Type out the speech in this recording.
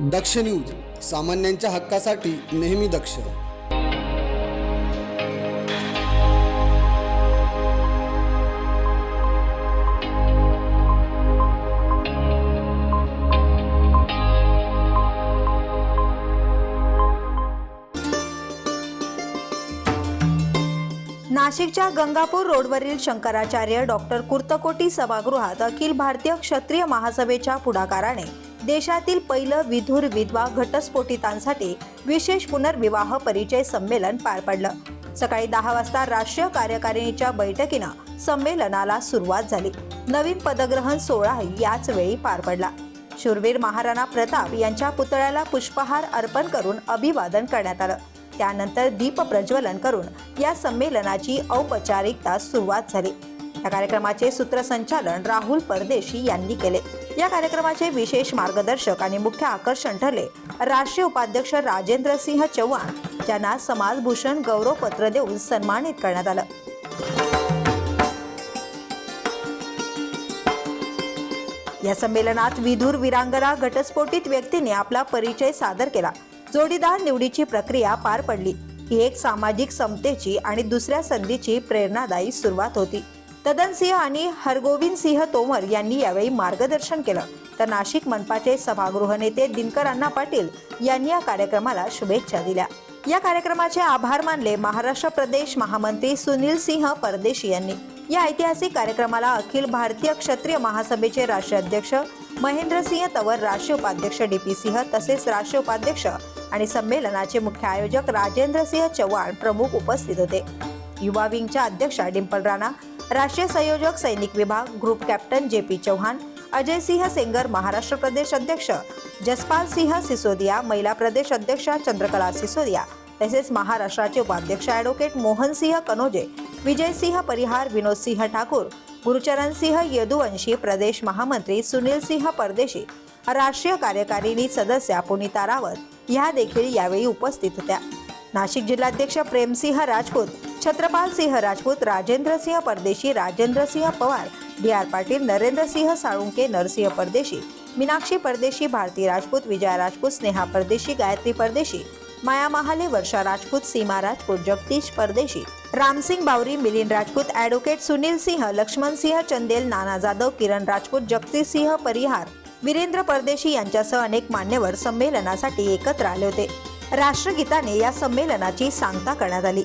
दक्ष news सामान्यांच्या हक्कासाठी नेहमी दक्ष. नाशिकच्या गंगापूर रोडवरील शंकराचार्य डॉक्टर कुर्तकोटी सभागृहात अखिल भारतीय क्षत्रिय महासभेच्या पुढाकाराने देशातील पहिलं विधुर विधवा घटस्फोटितांसाठी विशेष पुनर्विवाह परिचय संमेलन पार पडलं. सकाळी दहा वाजता राष्ट्रीय कार्यकारिणीच्या बैठकीनं संमेलनाला सुरुवात झाली. नवीन पदग्रहण सोहळा याच वेळी पार पडला. शूरवीर महाराणा प्रताप यांच्या पुतळ्याला पुष्पहार अर्पण करून अभिवादन करण्यात आलं. त्यानंतर दीप प्रज्वलन करून या संमेलनाची औपचारिकता सुरुवात झाली. या कार्यक्रमाचे सूत्रसंचालन राहुल परदेशी यांनी केले. या कार्यक्रमाचे विशेष मार्गदर्शक आणि मुख्य आकर्षण ठरले. राष्ट्रीय उपाध्यक्ष राजेंद्र सिंह चव्हाण ज्यांना समाजभूषण गौरव पत्र देऊन सन्मानित करण्यात आलं. या संमेलनात विधूर विरांगना घटस्फोटित व्यक्तीने आपला परिचय सादर केला. जोडीदार निवडीची प्रक्रिया पार पडली. ही एक सामाजिक समतेची आणि दुसऱ्या संधीची प्रेरणादायी सुरुवात होती. तदन सिंह आणि हरगोविंद सिंह तोमर यांनी यावेळी मार्गदर्शन केलं. तर नाशिक मनपाचे सभागृह नेते दिनकर अण्णा पाटील यांनी या कार्यक्रमाला शुभेच्छा दिल्या. या कार्यक्रमाचे आभार मानले महाराष्ट्र प्रदेश महामंत्री सुनील सिंह परदेशी यांनी. या ऐतिहासिक कार्यक्रमाला अखिल भारतीय क्षत्रिय महासभेचे राष्ट्रीय अध्यक्ष महेंद्र सिंह तवर राष्ट्रीय उपाध्यक्ष डी पी सिंह तसेच राष्ट्रीय उपाध्यक्ष आणि संमेलनाचे मुख्य आयोजक राजेंद्र सिंह चव्हाण प्रमुख उपस्थित होते. युवा विंगच्या अध्यक्षा डिंपल राणा राष्ट्रीय संयोजक सैनिक विभाग group captain J P Chauhan Ajay Singh Sengar Maharashtra प्रदेश अध्यक्ष जसपाल सिंह सिसोदिया महिला प्रदेश अध्यक्षा चंद्रकला सिसोदिया तसेच महाराष्ट्राचे उपाध्यक्ष ॲडव्होकेट मोहन सिंह कनोजे विजय सिंह परिहार विनोद सिंह ठाकूर गुरुचरण सिंह यदुवंशी प्रदेश महामंत्री सुनील सिंह परदेशी राष्ट्रीय कार्यकारिणी सदस्या पुनीता रावत ह्या देखील यावेळी उपस्थित होत्या. नाशिक जिल्हाध्यक्ष प्रेमसिंह राजपूत छत्रपाल सिंह राजपूत राजेंद्र सिंह परदेशी राजेंद्र सिंह पवार डी आर पाटील नरेंद्र सिंह साळुंके नरसिंह परदेशी मीनाक्षी परदेशी भारती राजपूत विजया राजपूत स्नेहा परदेशी गायत्री परदेशी माया महाले वर्षा राजपूत सीमा राजपूत जगदीश परदेशी रामसिंग बावरी मिलिंद राजपूत ॲडव्होकेट सुनील सिंह लक्ष्मण सिंह चंदेल नाना जाधव किरण राजपूत जगदीश सिंह परिहार वीरेंद्र परदेशी यांच्यासह अनेक मान्यवर संमेलनासाठी एकत्र आले होते. राष्ट्रगीताने या संमेलनाची सांगता करण्यात आली.